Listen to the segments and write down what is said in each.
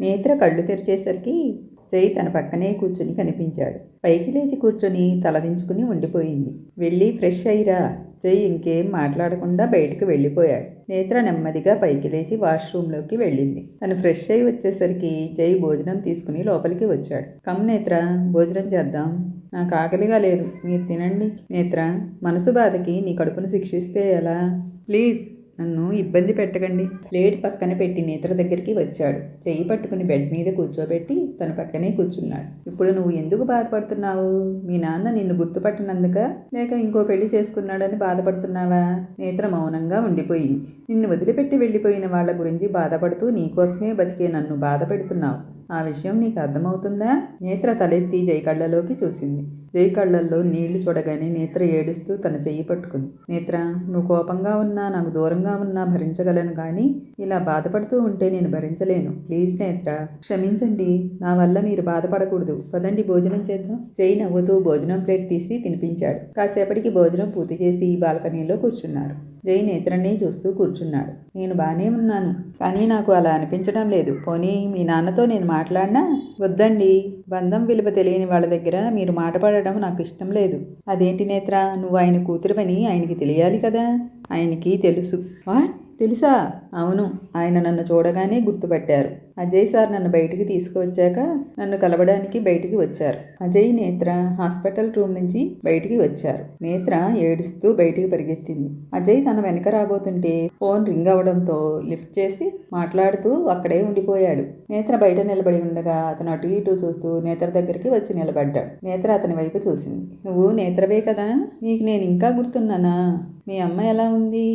నేత్ర కళ్ళు తెరిచేసరికి జై తన పక్కనే కూర్చుని కనిపించాడు. పైకి లేచి కూర్చొని తలదించుకుని ఉండిపోయింది. వెళ్ళి ఫ్రెష్ అయ్యిరా జై ఇంకేం మాట్లాడకుండా బయటకు వెళ్ళిపోయాడు. నేత్ర నెమ్మదిగా పైకి లేచి వాష్రూమ్లోకి వెళ్ళింది. తను ఫ్రెష్ అయి వచ్చేసరికి జై భోజనం తీసుకుని లోపలికి వచ్చాడు. కమ్ నేత్ర భోజనం చేద్దాం. నాకు ఆకలిగా లేదు. మీరు తినండి. నేత్ర మనసు బాధకి నీ కడుపును శిక్షిస్తే ఎలా? ప్లీజ్. నన్ను ఇబ్బంది పెట్టకండి. ప్లేట్ పక్కన పెట్టి నేత్ర దగ్గరికి వచ్చాడు. చెయ్యి పట్టుకుని బెడ్ మీద కూర్చోబెట్టి తన పక్కనే కూర్చున్నాడు. ఇప్పుడు నువ్వు ఎందుకు బాధపడుతున్నావు? మీ నాన్న నిన్ను గుర్తుపట్టినందుక? లేక ఇంకో పెళ్ళి చేసుకున్నాడని బాధపడుతున్నావా? నేత్ర మౌనంగా ఉండిపోయింది. నిన్ను వదిలిపెట్టి వెళ్ళిపోయిన వాళ్ళ గురించి బాధపడుతూ నీకోసమే బతికే నన్ను బాధ పెడుతున్నావు ఆ విషయం నీకు అర్థమవుతుందా? నేత్ర తలెత్తి జై కళ్ళలోకి చూసింది. జై కళ్ళల్లో నీళ్ళు చూడగానే నేత్ర ఏడుస్తూ తన చెయ్యి పట్టుకుంది. నేత్ర నువ్వు కోపంగా ఉన్నా నాకు దూరంగా ఉన్నా భరించగలను కానీ ఇలా బాధపడుతూ ఉంటే నేను భరించలేను. ప్లీజ్ నేత్ర క్షమించండి. నా వల్ల మీరు బాధపడకూడదు. పదండి భోజనం చేద్దాం. జై నవ్వుతూ భోజనం ప్లేట్ తీసి తినిపించాడు. కాసేపటికి భోజనం పూర్తి చేసి బాల్కనీలో కూర్చున్నారు. జై నేత్రని చూస్తూ కూర్చున్నాడు. నేను బాగానే ఉన్నాను కానీ నాకు అలా అనిపించడం లేదు. పోనీ మీ నాన్నతో నేను మాట్లాడినా వద్దండి. బంధం విలువ తెలియని వాళ్ళ దగ్గర మీరు మాటపడడం నాకు ఇష్టం లేదు. అదేంటి నేత్ర? నువ్వు ఆయన కూతురువని ఆయనకి తెలియాలి కదా? ఆయనకి తెలుసు. వాట్? తెలుసా? అవును. ఆయన నన్ను చూడగానే గుర్తుపట్టారు. అజయ్ సార్ నన్ను బయటికి తీసుకువచ్చాక నన్ను కలవడానికి బయటికి వచ్చారు. అజయ్ నేత్ర హాస్పిటల్ రూమ్ నుంచి బయటికి వచ్చారు. నేత్ర ఏడుస్తూ బయటికి పరిగెత్తింది. అజయ్ తన వెనక రాబోతుంటే ఫోన్ రింగ్ అవడంతో లిఫ్ట్ చేసి మాట్లాడుతూ అక్కడే ఉండిపోయాడు. నేత్ర బయట నిలబడి ఉండగా అతను అటు ఇటు చూస్తూ నేత్ర దగ్గరికి వచ్చి నిలబడ్డాడు. నేత్ర అతని వైపు చూసింది. నువ్వు నేత్రవే కదా? నీకు నేను ఇంకా గుర్తున్నానా? మీ అమ్మ ఎలా ఉంది?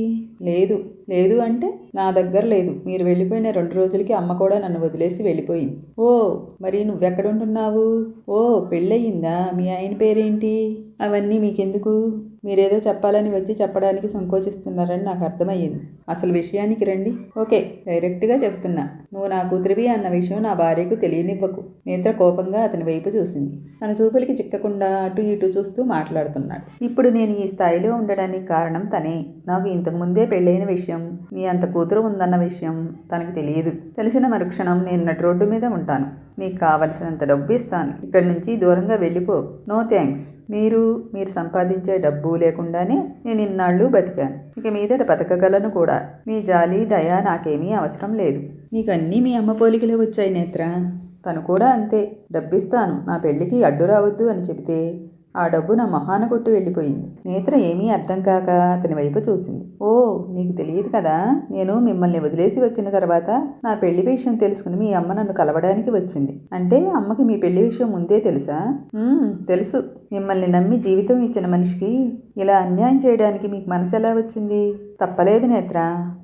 లేదు. లేదు అంటే నా దగ్గర లేదు. మీరు వెళ్ళిపోయిన రెండు రోజులకి అమ్మ కూడా నన్ను వదిలేసి వెళ్ళిపోయింది. ఓ మరి నువ్వెక్కడుంటున్నావు ఓ పెళ్ళయిందా? మీ ఆయన పేరేంటి? అవన్నీ మీకెందుకు? మీరేదో చెప్పాలని వచ్చి చెప్పడానికి సంకోచిస్తున్నారని నాకు అర్థమయ్యింది. అసలు విషయానికి రండి. ఓకే డైరెక్ట్గా చెప్తున్నా. నువ్వు నా కూతురివి అన్న విషయం నా భార్యకు తెలియనివ్వకు. నేత్ర కోపంగా అతని వైపు చూసింది. తన చూపులకి చిక్కకుండా అటు ఇటు చూస్తూ మాట్లాడుతున్నాడు. ఇప్పుడు నేను ఈ స్థాయిలో ఉండడానికి కారణం తనే. నాకు ఇంతకుముందే పెళ్ళైన విషయం నీ అంత కూతురు ఉందన్న విషయం తనకు తెలియదు. తెలిసిన మరుక్షణం నేను నటు రోడ్డు మీద ఉంటాను. నీకు కావలసినంత డబ్బు ఇస్తాను. ఇక్కడి నుంచి దూరంగా వెళ్ళిపో. No thanks. మీరు మీరు సంపాదించే డబ్బు లేకుండానే నేను ఇన్నాళ్ళు బతికాను. ఇక మీదట బతకగలను కూడా. మీ జాలి దయ నాకేమీ అవసరం లేదు. నీకు అన్నీ మీ అమ్మ పోలికలే వచ్చాయి నేత్ర. తను కూడా అంతే. డబ్బిస్తాను. నా పెళ్ళికి అడ్డు రావద్దు అని చెబితే ఆ డబ్బు నా మొహాన కొట్టి వెళ్ళిపోయింది. నేత్ర ఏమీ అర్థం కాక అతని వైపు చూసింది. ఓ నీకు తెలియదు కదా? నేను మిమ్మల్ని వదిలేసి వచ్చిన తర్వాత నా పెళ్ళి విషయం తెలుసుకుని మీ అమ్మ నన్ను కలవడానికి వచ్చింది. అంటే అమ్మకి మీ పెళ్ళి విషయం ముందే తెలుసా? తెలుసు. మిమ్మల్ని నమ్మి జీవితం ఇచ్చిన మనిషికి ఇలా అన్యాయం చేయడానికి మీకు మనసు ఎలా వచ్చింది? తప్పలేదు నేత్ర.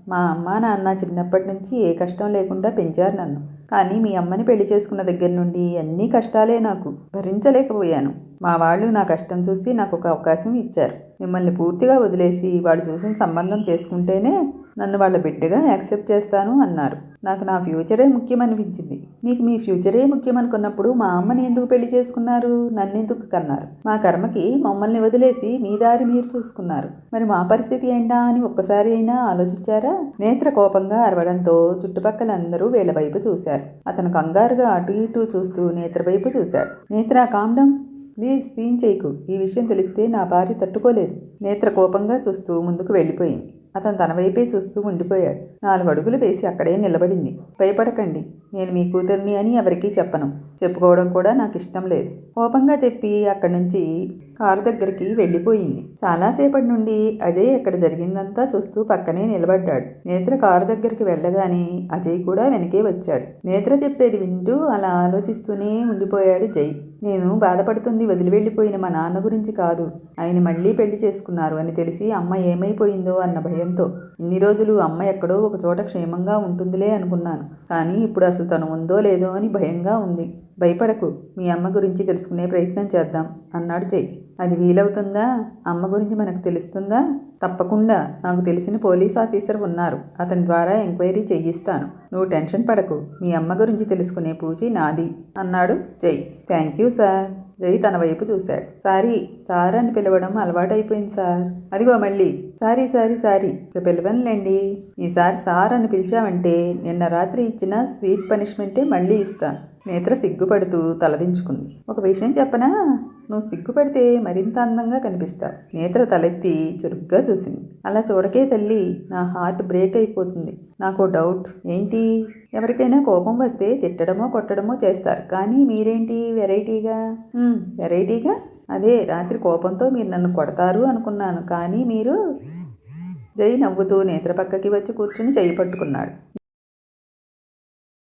మా అమ్మ నాన్న చిన్నప్పటి నుంచి ఏ కష్టం లేకుండా పెంచారు నన్ను. కానీ మీ అమ్మని పెళ్ళి చేసుకున్న దగ్గర నుండి అన్ని కష్టాలే నాకు భరించలేకపోయాను. మా వాళ్ళు నా కష్టం చూసి నాకు ఒక అవకాశం ఇచ్చారు. మిమ్మల్ని పూర్తిగా వదిలేసి వాళ్ళు చూసిన సంబంధం చేసుకుంటేనే నన్ను వాళ్ళ బిడ్డగా యాక్సెప్ట్ చేస్తాను అన్నారు. నాకు నా ఫ్యూచరే ముఖ్యమనిపించింది. మీకు మీ ఫ్యూచరే ముఖ్యమనుకున్నప్పుడు మా అమ్మని ఎందుకు పెళ్ళి చేసుకున్నారు? నన్నెందుకు కన్నారు? మా కర్మకి మమ్మల్ని వదిలేసి మీ దారి మీరు చూసుకున్నారు. మరి మా పరిస్థితి ఏంటా అని ఒక్కసారి అయినా ఆలోచించారా? నేత్ర కోపంగా అరవడంతో చుట్టుపక్కల అందరూ వీళ్ళ వైపు చూశారు. అతను కంగారుగా అటు ఇటు చూస్తూ నేత్ర వైపు చూశాడు. నేత్ర కామ్డం ప్లీజ్ సీన్ చేయకు. ఈ విషయం తెలిస్తే నా భార్య తట్టుకోలేదు. నేత్ర కోపంగా చూస్తూ ముందుకు వెళ్ళిపోయింది. అతను తన వైపే చూస్తూ ఉండిపోయాడు. నాలుగు అడుగులు వేసి అక్కడే నిలబడింది. భయపడకండి. నేను మీ కూతుర్ని అని ఎవరికీ చెప్పను. చెప్పుకోవడం కూడా నాకు ఇష్టం లేదు. కోపంగా చెప్పి అక్కడి నుంచి కారు దగ్గరికి వెళ్ళిపోయింది. చాలాసేపటి నుండి అజయ్ అక్కడ జరిగిందంతా చూస్తూ పక్కనే నిలబడ్డాడు. నేత్ర కారు దగ్గరికి వెళ్ళగానే అజయ్ కూడా వెనకే వచ్చాడు. నేత్ర చెప్పేది వింటూ అలా ఆలోచిస్తూనే ఉండిపోయాడు జై. నేను బాధపడుతుంది వదిలి వెళ్ళిపోయిన మా నాన్న గురించి కాదు. ఆయన మళ్ళీ పెళ్ళి చేసుకున్నారు అని తెలిసి అమ్మ ఏమైపోయిందో అన్న భయంతో. ఇన్ని రోజులు అమ్మ ఎక్కడో ఒక చోట క్షేమంగా ఉంటుందిలే అనుకున్నాను. కానీ ఇప్పుడు అసలు తను ఉందో లేదో అని భయంగా ఉంది. భయపడకు మీ అమ్మ గురించి తెలుసుకునే ప్రయత్నం చేద్దాం అన్నాడు చెయ్యి అది వీలవుతుందా? అమ్మ గురించి మనకు తెలుస్తుందా? తప్పకుండా. నాకు తెలిసిన పోలీస్ ఆఫీసర్ ఉన్నారు. అతని ద్వారా ఎంక్వైరీ చేయిస్తాను. నువ్వు టెన్షన్ పడకు. మీ అమ్మ గురించి తెలుసుకునే పూచి నాది. అన్నాడు Jai. Thank you sir. Jai తన వైపు చూశాడు. సారీ సార్ అని పిలవడం అలవాటైపోయింది సార్. అదిగో మళ్ళీ. Sorry sorry sorry. ఇక పిలవనులేండి. ఈసారి సార్ అని పిలిచావంటే నిన్న రాత్రి ఇచ్చిన స్వీట్ పనిష్మెంటే మళ్ళీ ఇస్తాను నేత్ర సిగ్గుపడుతూ తలదించుకుంది. ఒక విషయం చెప్పనా? నువ్వు సిగ్గుపడితే మరింత అందంగా కనిపిస్తావు. నేత్ర తలెత్తి చురుగ్గా చూసింది. అలా చూడకే తల్లి నా హార్ట్ బ్రేక్ అయిపోతుంది. నాకు డౌట్. ఏంటి? ఎవరికైనా కోపం వస్తే తిట్టడమో కొట్టడమో చేస్తారు. కానీ మీరేంటి వెరైటీగా? వెరైటీగా? అదే రాత్రి కోపంతో మీరు నన్ను కొడతారు అనుకున్నాను. కానీ మీరు జై నవ్వుతూ నేత్ర పక్కకి వచ్చి కూర్చుని చేయి పట్టుకున్నాడు.